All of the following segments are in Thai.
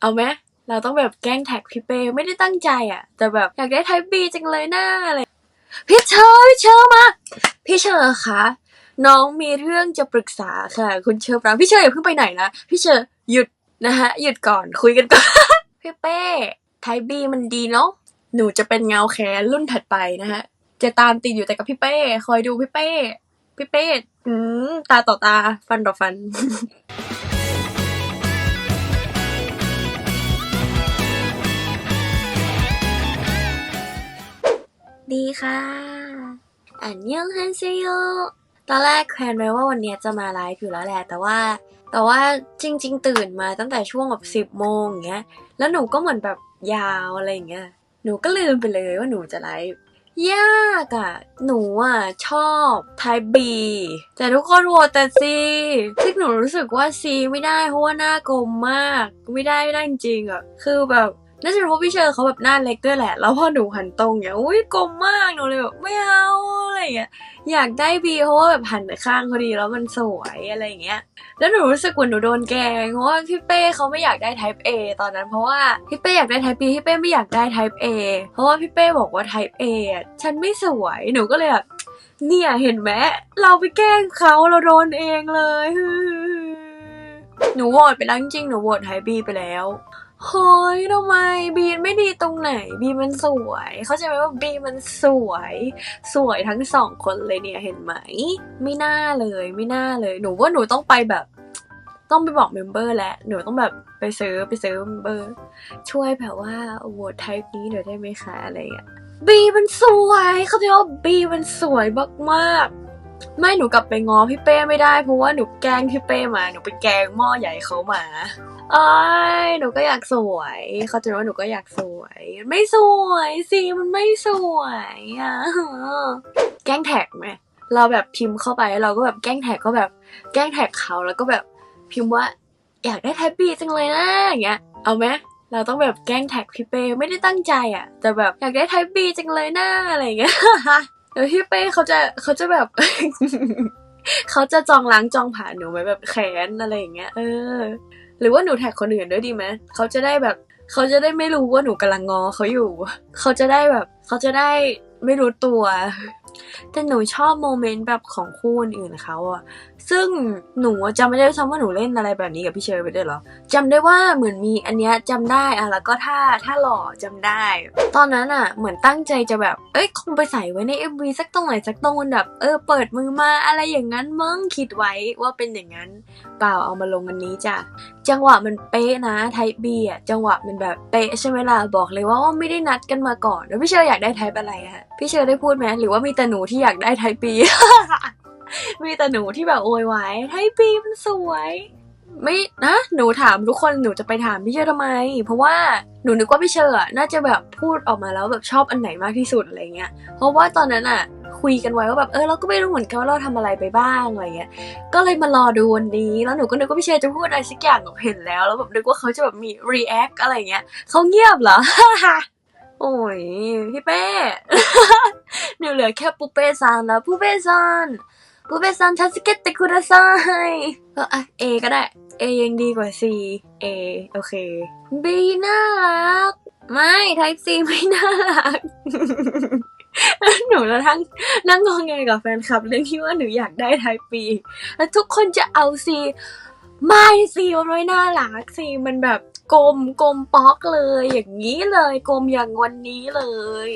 เอาไหม เราต้องแบบแกล้งแท็กพี่เป้ไม่ได้ตั้งใจอะ แต่แบบอยากได้ไทป์บีจังเลยหน้าอะไร พี่เชอร์พี่เชอร์มา พี่เชอร์คะ น้องมีเรื่องจะปรึกษาค่ะ คุณเชอร์ปรางพี่เชอร์อย่าเพิ่งไปไหนนะ พี่เชอร์หยุดนะฮะ หยุดก่อนคุยกันก่อน พี่เป้ไทป์บีมันดีเนาะ หนูจะเป็นเงาแขนรุ่นถัดไปนะฮะ จะตามติดอยู่แต่กับพี่เป้ คอยดูพี่เป้ พี่เป้ อืม ตาต่อตา ฟันต่อฟัน ดีค่ะอันยังฮันเซโยตอนแรกแควนไว้ว่าวันนี้จะมาไลฟ์อยู่แล้วแหละ แต่ว่า แต่ว่าจริง ๆ ตื่นมาตั้งแต่ช่วงแบบสิบโมงอย่างเงี้ย แล้วหนูก็เหมือนแบบยาวอะไรอย่างเงี้ย หนูก็ลืมไปเลยว่าหนูจะไลฟ์ยากอะหนูอะชอบไทป์บี แต่ทุกคนโหวตแต่ซีซึ่งหนูรู้สึกว่าซีไม่ได้เพราะว่าหน้ากลมมาก ไม่ได้ไม่ได้จริงๆอะคือแบบ น่าจะเพราะพี่เชอร์เขาแบบหน้าเล็กด้วยแหละ แล้วพอหนูหันตรงเนี่ยอุ้ยกลมมากหนูเลยแบบไม่เอาอะไรอย่างเงี้ยอยากได้บีเพราะว่าแบบหันไปข้างพอดีแล้วมันสวยอะไรอย่างเงี้ยแล้วหนูรู้สึกเหมือนหนูโดนแกงเพราะว่าพี่เป้เขาไม่อยากได้ type A ตอนนั้นเพราะว่าพี่เป้อยากได้ type B พี่เป้ไม่อยากได้ type A เพราะว่าพี่เป้บอกว่า type A อะฉันไม่สวยหนูก็เลยแบบเนี่ยเห็นไหมเราไปแกล้งเขาเราโดนเองเลยหนูโหวตไปแล้วจริงๆหนูโหวต type B ไปแล้ว เฮ้ยทำไมบีไม่ดีตรงไหน บีมันสวย เข้าใจไหมว่าบีมันสวย สวยทั้งสองคนเลยเนี่ยเห็นไหม ไม่น่าเลยไม่น่าเลย หนูว่าหนูต้องไปแบบ ต้องไปบอกเมมเบอร์แหละหนูต้องแบบไปซื้อไปซื้อเมมเบอร์ ช่วยแบบว่าโหวตไทป์นี้หน่อยได้ไหมคะอะไรอะบีมันสวยเขาใจว่าบีมันสวยมากๆไม่หนูกลับไปง้อพี่เป้ไม่ได้เพราะว่าหนูแกล้งพี่เป้มาหนูไปแกล้งหม้อใหญ่เขามา ไอ้ยหนูก็อยากสวย เขาใจว่าหนูก็อยากสวย ไม่สวยสิมันไม่สวยอะแกล้งแท็กไหมเราแบบพิมพ์เข้าไปเราก็แบบแกล้งแท็กก็แบบแกล้งแท็กเขาแล้วก็แบบพิมพ์ว่า อยากได้แท็บบีจังเลยนะอย่างเงี้ย เอาไหมเราต้องแบบแกล้งแท็กพี่เป้ไม่ได้ตั้งใจอะ แต่แบบอยากได้ไทป์บีจังเลยนะอะไรอย่างเงี้ยวพี่เป้เขาจะเขาจะแบบ เขาจะจองล้างจองผ่านหนูไว้แบบแค้นอะไรอย่างเงี้ยเออ หรือว่าหนูแท็กคนอื่นด้วยดีไหมเขาจะได้แบบเขาจะได้ไม่รู้ว่าหนูกำลังงอเขาอยู่ เขาจะได้แบบ เขาจะได้ไม่รู้ตัว แต่หนูชอบโมเมนต์แบบของคู่อื่นเขาอะซึ่งหนูจำไม่ได้ซ้ำว่าหนูเล่นอะไรแบบนี้กับพี่เชอร์ไปด้วยเหรอจำได้ว่าเหมือนมีอันเนี้ยจำได้อะแล้วก็ถ้าถ้าหล่อจำได้ ตอนนั้นอะเหมือนตั้งใจจะแบบ เอ้ยคงไปใส่ไว้ใน MV สักตรงไหนสักตรงแบบเออเปิดมือมาอะไรอย่างนั้นมั้งคิดไว้ว่าเป็นอย่างนั้น เปล่าเอามาลงอันนี้จ้ะ จังหวะมันเป๊ะนะไทป์บีอะจังหวะมันแบบเป๊ะใช่ไหมล่ะบอกเลยว่าไม่ได้นัดกันมาก่อนแล้วพี่เชอร์อยากได้ไทป์อะไรอะฮะพี่เชอร์ได้พูดไหมหรือว่ามีแต่หนูที่อยากได้ไทป์บีมีแต่หนูที่แบบโวยวายไทป์บีมันสวยไม่นะหนูถามทุกคนหนูจะไปถามพี่เชอร์ทำไม เพราะว่าหนูนึกว่าพี่เชอร์น่าจะแบบพูดออกมาแล้วแบบชอบอันไหนมากที่สุดอะไรเงี้ยเพราะว่าตอนนั้นอะ คุยกันไว้ว่าแบบเออเราก็ไม่รู้เหมือนกันว่าเราทำอะไรไปบ้างอะไรเงี้ย ก็เลยมารอดูวันนี้แล้วหนูก็นึกว่าพี่เชยจะพูดอะไรสักอย่างหนูเห็นแล้วแล้วแบบนึกว่าเขาจะแบบมี react อะไรเงี้ยเขาเงียบเหรอโอ้ยพี่เป้หนูเหลือแค่ปูเป้ซันแล้วปูเป้ซันปูเป้ซันทัสเกตเตคุระไซก็อะ A ก็ได้ A ยังดีกว่า C A โอเค B น่ารักไม่ type C ไม่น่ารัก หนูแล้วทั้งนั่งงงแงกับแฟนคลับเรื่องที่ว่าหนูอยากได้ไทปี แล้วทุกคนจะเอาซีไม่ซีมันไม่น่ารักซีมันแบบกลมกลมป๊อกเลย อย่างนี้เลยกลมอย่างวันนี้เลย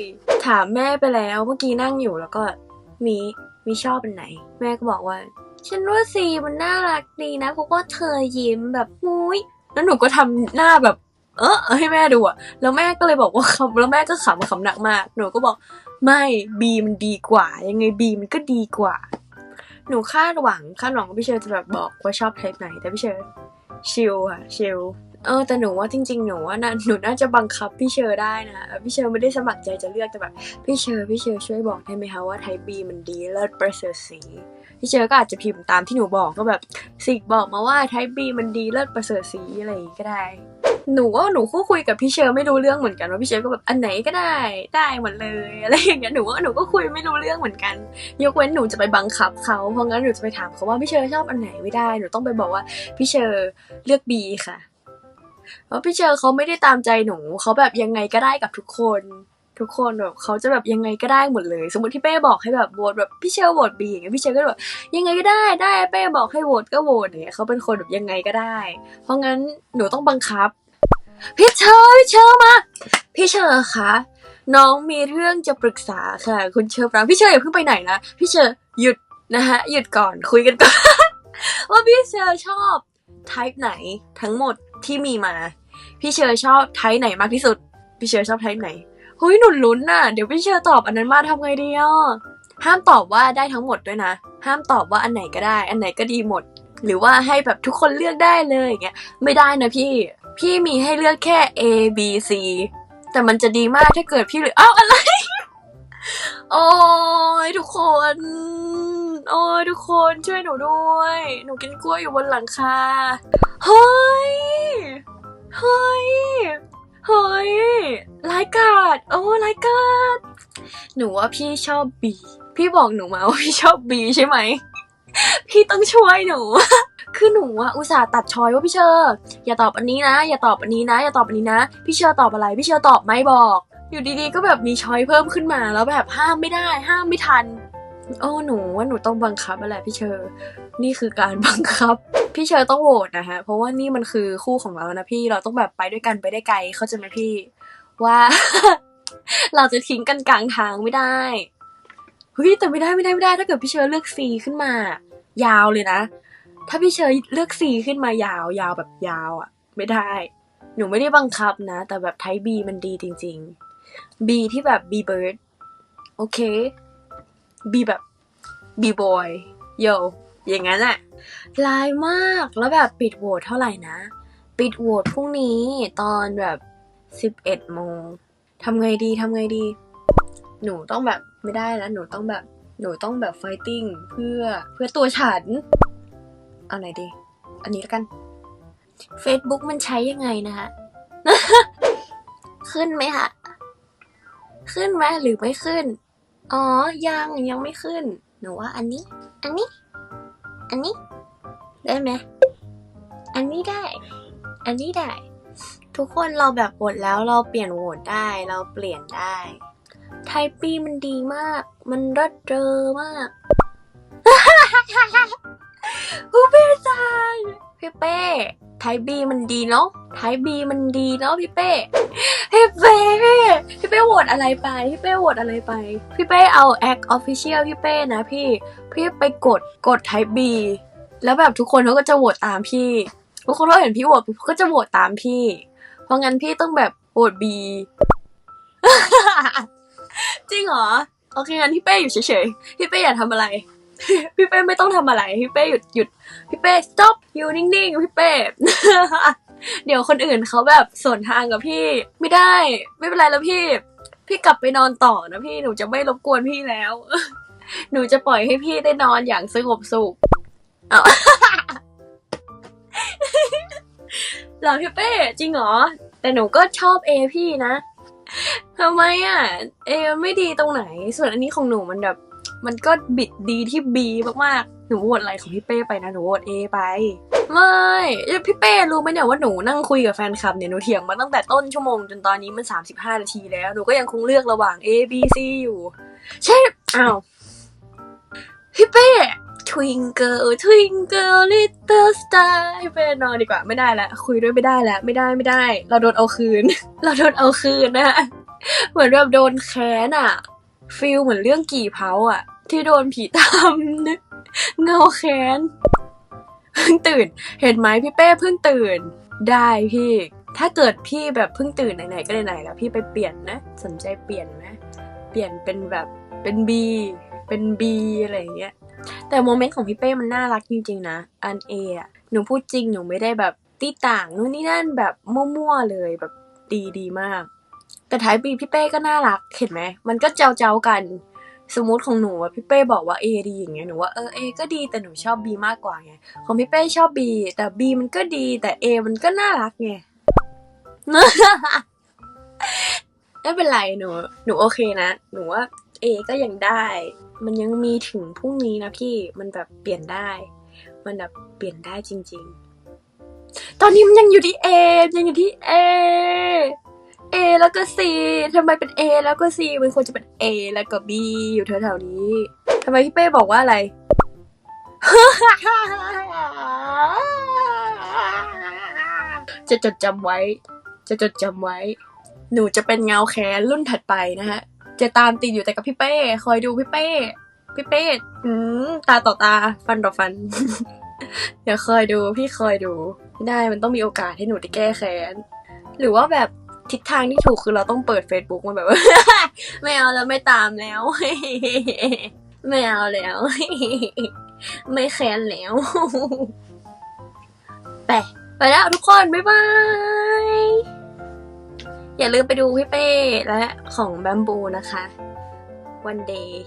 ถามแม่ไปแล้วเมื่อกี้นั่งอยู่แล้วก็มีมีชอบเป็นไหน แม่ก็บอกว่า ฉันว่าซีมันน่ารักดีนะเพราะว่าเธอยิ้มแบบมุ้ยแล้วหนูก็ทำหน้าแบบ เออให้แม่ดูอะแล้วแม่ก็เลยบอกว่าคำแล้วแม่ก็ขำขำหนักมาก หนูก็บอก ไม่บีมันดีกว่า ยังไงบีมันก็ดีกว่า หนูคาดหวังคาดหวังว่าพี่เชอร์จะแบบบอกว่าชอบไทปไหนแต่พี่เชอร์ชิลค่ะชิลเออแต่หนูว่าจริง ๆ หนูว่าน่าหนูน่าจะบังคับพี่เชอร์ได้นะพี่เชอร์ไม่ได้สมัครใจจะเลือกแต่แบบพี่เชอร์พี่เชอร์ช่วยบอกได้ไหมคะว่าไทบีมันดีเลิศประเสริฐสีพี่เชอร์ก็อาจจะพิมพ์ตามที่หนูบอกก็แบบสิกบอกมาว่าไทบีมันดีเลิศประเสริฐสีอะไรอย่างงี้ก็ได้ หนูว่าหนูคู่คุยกับพี่เชอร์ไม่รู้เรื่องเหมือนกันว่าพี่เชอร์ก็แบบอันไหนก็ได้ได้หมดเลยอะไรอย่างเงี้ยหนูว่าหนูก็คุยไม่รู้เรื่องเหมือนกัน ยกเว้นหนูจะไปบังคับเขาเพราะงั้นหนูจะไปถามเขาว่าพี่เชอร์ชอบอันไหนไม่ได้หนูต้องไปบอกว่าพี่เชอร์เลือกบีค่ะเพราะพี่เชอร์เขาไม่ได้ตามใจหนูเขาแบบยังไงก็ได้กับทุกคนทุกคนแบบเขาจะแบบยังไงก็ได้หมดเลย สมมติที่เป้บอกให้แบบโหวตแบบพี่เชอร์โหวตบีอย่างเงี้ยพี่เชอร์ก็แบบยังไงก็ได้ได้เป้บอกให้โหวตก็โหวตอย่างเงี้ยเขาเป็นคนแบบยังไงก็ได้ เพราะงั้นหนูต้องบังคับ พี่เชอร์พี่เชอร์มา พี่เชอร์คะน้องมีเรื่องจะปรึกษาค่ะ คุณเชอร์ปรางพี่เชอร์อย่าเพิ่งไปไหนนะพี่เชอร์หยุดนะฮะหยุดก่อนคุยกันก่อนว่าพี่เชอร์ชอบ type ไหนทั้งหมดที่มีมา พี่เชอร์ชอบ type ไหนมากที่สุด พี่เชอร์ชอบ type ไหนเฮ้ยหนุนลุ้นน่ะเดี๋ยวพี่เชอร์ตอบอันนั้นมาทำไงดีอะห้ามตอบว่าได้ทั้งหมดด้วยนะ ห้ามตอบว่าอันไหนก็ได้ อันไหนก็ดีหมด หรือว่าให้แบบทุกคนเลือกได้เลยอย่างเงี้ยไม่ได้นะพี่ พี่มีให้เลือกแค่ A B C แต่มันจะดีมากถ้าเกิดพี่หลืออ้าวอะไร โอ้ยทุกคน โอ้ยทุกคนช่วยหนูด้วย หนูกินกล้วยอยู่บนหลังคา เฮ้ย เฮ้ย เฮ้ยรายกาดโอ้รายกาดหนูว่าพี่ชอบบี พี่บอกหนูมาว่าพี่ชอบบีใช่ไหม พี่ต้องช่วยหนู คือหนูอะอุตส่าห์ตัดชอยว่าพี่เชอร์อย่าตอบอันนี้นะ อย่าตอบอันนี้นะ อย่าตอบอันนี้นะ พี่เชอร์ตอบอะไร พี่เชอร์ตอบไม่บอก อยู่ดีๆ ก็แบบมีช้อยเพิ่มขึ้นมา แล้วแบบห้ามไม่ได้ ห้ามไม่ทัน โอ้หนูว่าหนูต้องบังคับอะไรพี่เชอร์นี่คือการบังคับ พี่เชอร์ต้องโหวตนะฮะ เพราะว่านี่มันคือคู่ของเรานะพี่เราต้องแบบไปด้วยกันไปได้ไกล เข้าใจไหมพี่ ว่า เราจะทิ้งกันกลางทางไม่ได้ เฮ้ยแต่ไม่ได้ไม่ได้ไม่ได้ ถ้าเกิดพี่เชอร์เลือก C ขึ้นมา ยาวเลยนะ ถ้าพี่เชอร์เลือก C ขึ้นมายาวยาวแบบยาวอะไม่ได้ หนูไม่ได้บังคับนะ แต่แบบไทป์ B มันดีจริง ๆ B ที่แบบ B bird โอเค B แบบ B boy โยอย่างนั้นอะลายมากแล้วแบบปิดโหวตเท่าไหร่นะ ปิดโหวตพรุ่งนี้ตอนแบบสิบเอ็ดโมงทำไงดีทำไงดี หนูต้องแบบ ไม่ได้แล้วหนูต้องแบบหนูต้องแบบไฟติ้งเพื่อเพื่อตัวฉันเอาไหนดี อันนี้แล้วกัน Facebook มันใช้ยังไงนะคะขึ้นไหมคะขึ้นไหมหรือไม่ขึ้น อ๋อ ยังยังไม่ขึ้น หนูว่าอันนี้ อันนี้ อันนี้ ได้ไหม อันนี้ได้ อันนี้ได้ ทุกคนเราแบบโหวตแล้วเราเปลี่ยนโหวตได้ เราเปลี่ยนได้ ไทปีมันดีมาก มันรดเรอมากผู้พี่จายพี่เป้ ไทยบีมันดีเนาะ ไทยบีมันดีเนาะพี่เป้ พี่เป้ พี่เป้โหวตอะไรไป พี่เป้โหวตอะไรไป พี่เป้เอาแอคออฟฟิเชียลพี่เป้นะพี่ พี่ไปกดกดไทป์บี แล้วแบบทุกคนเขาก็จะโหวตตามพี่ ทุกคนเขาเห็นพี่โหวตปุ๊บก็จะโหวตตามพี่ เพราะงั้นพี่ต้องแบบโหวตบี จริงเหรอ โอเคงั้นพี่เป้อยู่เฉยๆ พี่เป้อย่าทำอะไร พี่เป้ไม่ต้องทำอะไร พี่เป้หยุดหยุด พี่เป้ stop อยู่นิ่งๆ พี่เป้ เดี๋ยวคนอื่นเขาแบบสวนทางกับพี่ ไม่ได้ ไม่เป็นไรแล้วพี่ พี่กลับไปนอนต่อนะพี่ หนูจะไม่รบกวนพี่แล้ว หนูจะปล่อยให้พี่ได้นอนอย่างสงบสุขเอาหรอพี่เป้ จริงเหรอ แต่หนูก็ชอบเอพี่นะ ทำไมอะ เอไม่ดีตรงไหน ส่วนอันนี้ของหนูมันแบบ มันก็บิดดีที่บีมากๆ หนูโหวตอะไรของพี่เป้ไปนะ หนูโหวตเอไป ไม่เอ้ยพี่เป้รู้ไหมเนี่ยว่าหนูนั่งคุยกับแฟนคลับเนี่ย หนูเถียงมาตั้งแต่ต้นชั่วโมงจนตอนนี้มัน 35 นาทีแล้ว หนูก็ยังคงเลือกระหว่าง A B C อยู่ ใช่ อ้าว พี่เป้ Twinkle Twinkle Little Star พี่เป้นอนดีกว่าไม่ได้แล้ว คุยด้วยไม่ได้แล้ว ไม่ได้ไม่ได้ เราโดนเอาคืน เราโดนเอาคืนนะ เหมือนแบบโดนแค้นอะฟิลเหมือนเรื่องกี่เผาอะที่โดนผีตามนึกเงาแค้นเพิ่งตื่น เห็นไหมพี่เป้เพิ่งตื่น ได้พี่ ถ้าเกิดพี่แบบเพิ่งตื่นไหนๆก็ไหนๆแล้วพี่ไปเปลี่ยนนะ สนใจเปลี่ยนไหมเปลี่ยนเป็นแบบเป็นบีเป็นบีอะไรอย่างเงี้ยแต่โมเมนต์ของพี่เป้มันน่ารักจริงๆนะ อันเออะหนูพูดจริงหนูไม่ได้แบบตีต่างนู่นนี่นั่นแบบมั่วๆเลยแบบดีดีมาก แต่ท้ายปีพี่เป้ก็น่ารักเห็นไหมมันก็เจ้าเจ้าๆกัน สมมติของหนูอะพี่เป้บอกว่า A ดีอย่างเงี้ยหนูว่าเออ A ก็ดีแต่หนูชอบ B มากกว่าไงของพี่เป้ชอบ B แต่ B มันก็ดีแต่ A มันก็น่ารักไงไม่เป็นไรหนูหนูโอเคนะ หนูว่า A ก็ยังได้ มันยังมีถึงพรุ่งนี้นะพี่มันแบบเปลี่ยนได้ มันแบบเปลี่ยนได้จริง ๆ ตอนนี้มันยังอยู่ที่ A ยังอยู่ที่ A แล้วก็ C ทำไมเป็น A แล้วก็ C มันควรจะเป็น A แล้วก็ B อยู่แถวๆนี้ทำไมพี่เป้บอกว่าอะไร จะจดจำไว้ จะจดจำไว้ หนูจะเป็นเงาแขนรุ่นถัดไปนะฮะ จะตามติดอยู่แต่กับพี่เป้ คอยดูพี่เป้ พี่เป้อืมตาต่อตา ฟันต่อฟัน เดี๋ยวคอยดู พี่คอยดูไม่ได้ มันต้องมีโอกาสให้หนูได้แก้แค้น หรือว่าแบบ ทิศทางที่ถูกคือเราต้องเปิด Facebook มาแบบว่า ไม่เอาแล้วไม่ตามแล้ว ไม่เอาแล้ว ไม่แค้นแล้วไปไปแล้วทุกคน บ๊ายบาย อย่าลืมไปดูพี่เป้และของแบมบูนะคะ วันเดย์